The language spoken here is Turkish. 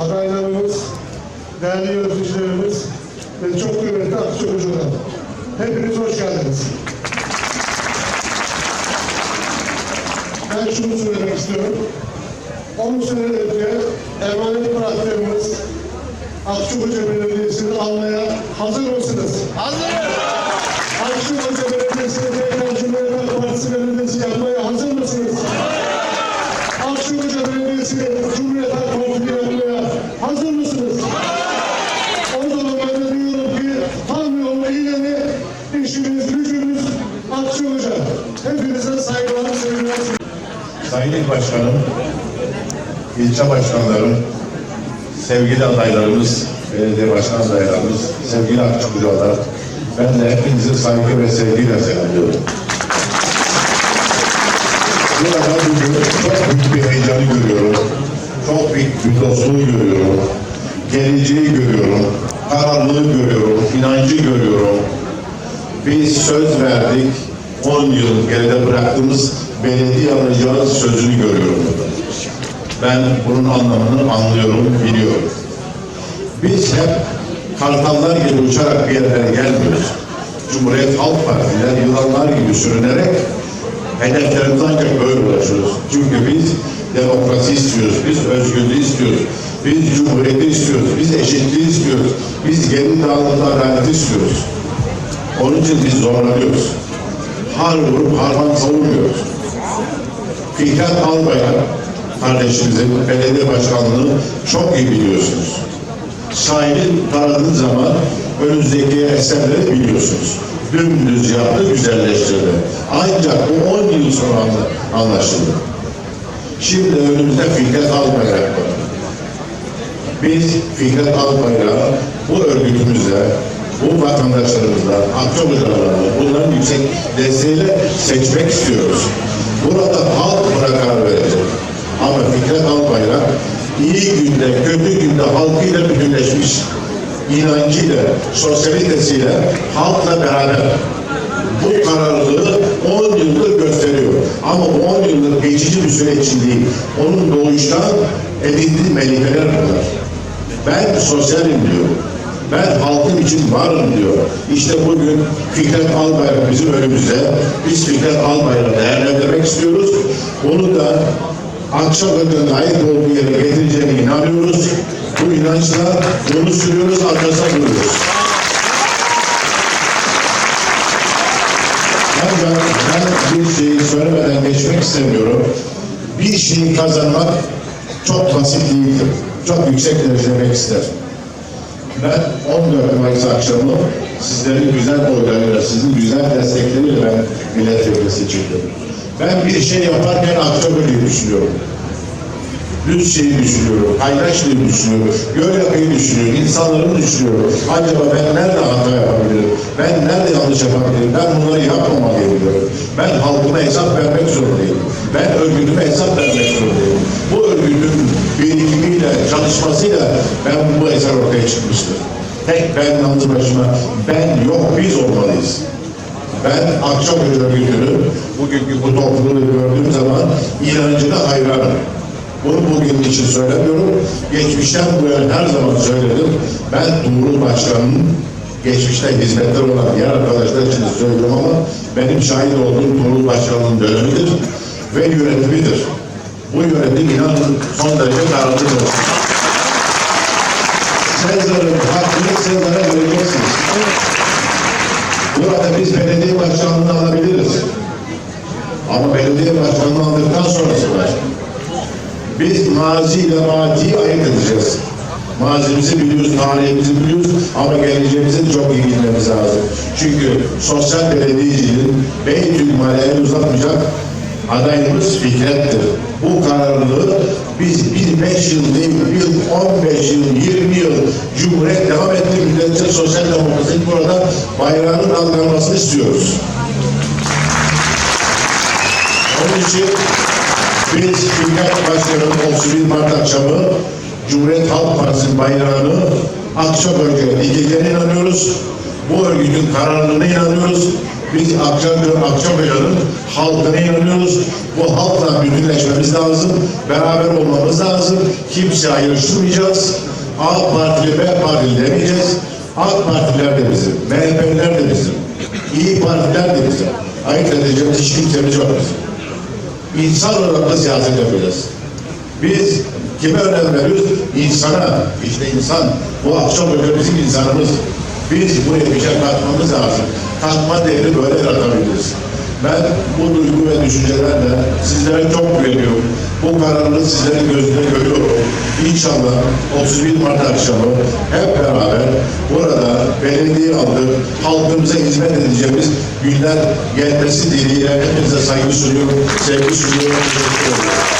adaylarımız, değerli yöneticilerimiz ve çok kıymetli Akçe Hoca'lar. Hepiniz hoş geldiniz. Ben şunu söylemek istiyorum. 10 sene önce emanet bıraktığımız Akçakoca Belediyesi'ni almaya hazır mısınız? Hazır. Başkanım, ilçe başkanlarım, sevgili adaylarımız, belediye başkan adaylarımız, sevgili akçakocalar, ben de hepinizi saygı ve sevgiyle selamlıyorum. Burada bugün çok büyük bir heyecanı görüyorum. Çok büyük bir dostluğu görüyorum. Geleceği görüyorum. Kararlılığı görüyorum. inancı görüyorum. Biz söz verdik. 10 yıl geride bıraktığımız belediye alacağız sözünü görüyorum. Ben bunun anlamını anlıyorum, biliyorum. Biz hep kartallar gibi uçarak bir yerlere gelmiyoruz. Cumhuriyet Halk Partiler yılanlar gibi sürünerek hedeflerimize ancak böyle ulaşıyoruz. Çünkü biz demokrasi istiyoruz, biz özgürlüğü istiyoruz, biz cumhuriyeti istiyoruz, biz eşitliği istiyoruz, biz gelin dağılımda adaleti istiyoruz. Onun için biz zorlanıyoruz. Har vurup harman savurmuyoruz. Fikret Albayrak kardeşimizin belediye başkanlığını çok iyi biliyorsunuz. Sahili taradığı zaman önünüzdeki eserleri biliyorsunuz. Dümdüz yaptı, güzelleştirdi. Ancak bu 10 yıl sonra anla- anlaşıldı. Şimdi önümüzde Fikret Albayrak var. Biz Fikret Albayrak'ı bu örgütümüzle, bu vatandaşlarımızla, akçabucalarla, bunların yüksek desteğiyle seçmek istiyoruz. Burada halk buna karar verecek. Ama Fikret Albayrak iyi günde, kötü günde halkıyla bütünleşmiş, inancıyla, sosyalitesiyle, halkla beraber bu kararlılığı 10 yıldır gösteriyor. Ama bu 10 yıldır geçici bir süre için değil. Onun doğuştan edindiği melikeler bunlar. Ben sosyalim diyor. Ben halkım için varım diyor. İşte bugün Fikret Albayrak bizim önümüzde. Biz Fikret Albayrak'ı değerlendirmek istiyoruz. Bunu da Akçakoya'nın ait olduğu yere getireceğine inanıyoruz. Bu inançla bunu sürüyoruz, arkasına duruyoruz. Ancak ben bir şeyi söylemeden geçmek istemiyorum. Bir şeyi kazanmak çok basit değildir. Çok yüksek derecelemek ister. Ben 14 Mayıs akşamı sizlerin güzel oylarıyla, sizin güzel destekleriyle ben milletvekili seçildim. Ben bir şey yaparken Akçakoya'yı düşünüyorum. Düzce'yi düşünüyorum, Paylaşlı'yı düşünüyorum, Gölyakka'yı düşünüyorum, insanları düşünüyorum. Acaba ben nerede hata yapabilirim? Ben nerede yanlış yapabilirim? Ben bunları yapmamalıyım diyorum. Ben halkıma hesap vermek zorundayım. Ben örgütüme hesap vermek zorundayım. Bu örgütün birikimiyle, çalışmasıyla ben bu eser ortaya çıkmıştır. Tek ben yalnız başıma, ben yok biz olmalıyız. Ben Akçakoca örgütünün bugünkü bu topluluğu gördüğüm zaman inancına hayranım. Bunu bugün için söylemiyorum. Geçmişten bu yana her zaman söyledim. Ben Tuğrul Başkan'ın geçmişte hizmetler olan diğer arkadaşlar için söylüyorum ama benim şahit olduğum Tuğrul Başkan'ın dönemidir ve yönetimidir. Bu yönetim inanın son derece kararlıdır. Sezar'ın hakkını Sezar'a vereceksiniz. Burada biz belediye başkanlığını alabiliriz. Ama belediye başkanlığı aldıktan sonrası var. Biz mazi ile madiyi ayırt edeceğiz. Mazimizi biliyoruz, tarihimizi biliyoruz ama geleceğimizi çok iyi bilmemiz lazım. Çünkü sosyal belediyeciliğin Beytülmal'e el uzatmayacak adayımız Fikret'tir. Bu 5 yıl, 20 yıl, 15 yıl, 20 yıl Cumhuriyet devam etti milletçe sosyal demokrasi burada bayrağının dalgalanmasını istiyoruz. Onun için biz Hükümet Başkanı 31 Mart akşamı Cumhuriyet Halk Partisi bayrağını akşam bölgelerine dikeceğine inanıyoruz. Bu örgütün kararlılığına inanıyoruz. Biz Akçakoyun, Akçakoyun'un halkına inanıyoruz. Bu halkla bütünleşmemiz lazım. Beraber olmamız lazım. Kimse ayrıştırmayacağız. A Partili, B Partili demeyeceğiz. AK Partiler de bizim, MHP'liler de bizim, İyi Partiler de bizim. Ayırt edeceğimiz hiç kimsemiz yok bizim. İnsan olarak da siyaset yapacağız. Biz kime önem veriyoruz? İnsana. İşte insan. Bu akşam bizim insanımız. Biz buraya bir şey katmamız lazım. Katma değeri böyle yaratabiliriz. Ben bu duygu ve düşüncelerle sizlere çok güveniyorum. Bu kararını sizlerin gözünde görüyorum. İnşallah 31 Mart akşamı hep beraber burada belediye aldık, halkımıza hizmet edeceğimiz günler gelmesi dileğiyle hepinize saygı sunuyorum, sevgi sunuyorum. teşekkür ederim.